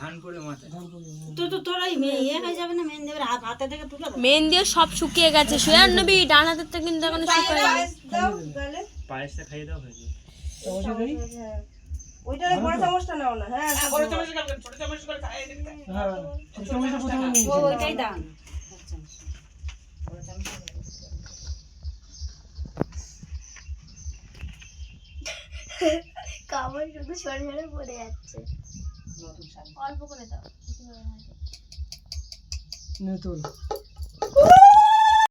ধান করে মাথায়। তো তো তোর ওই মেয়ে ইয়ে হয়ে যাবে না দেবে হাত হাতে থেকে তুলে মেহেন্দিও সব শুকিয়ে গেছে সোয়ার নবী ডান হাতেরটা কিন্তু এখনও শুকায়নি। দাও পায়েসটা খাইয়ে দাও হয়ে যাবে হ্যাঁ। ওইটা বড় চামচটা নাও না হ্যাঁ ও ওইটাই দাও। না। কামড় শুধু সরে সরে পড়ে যাচ্ছে। অল্প করে দাও। নতুন।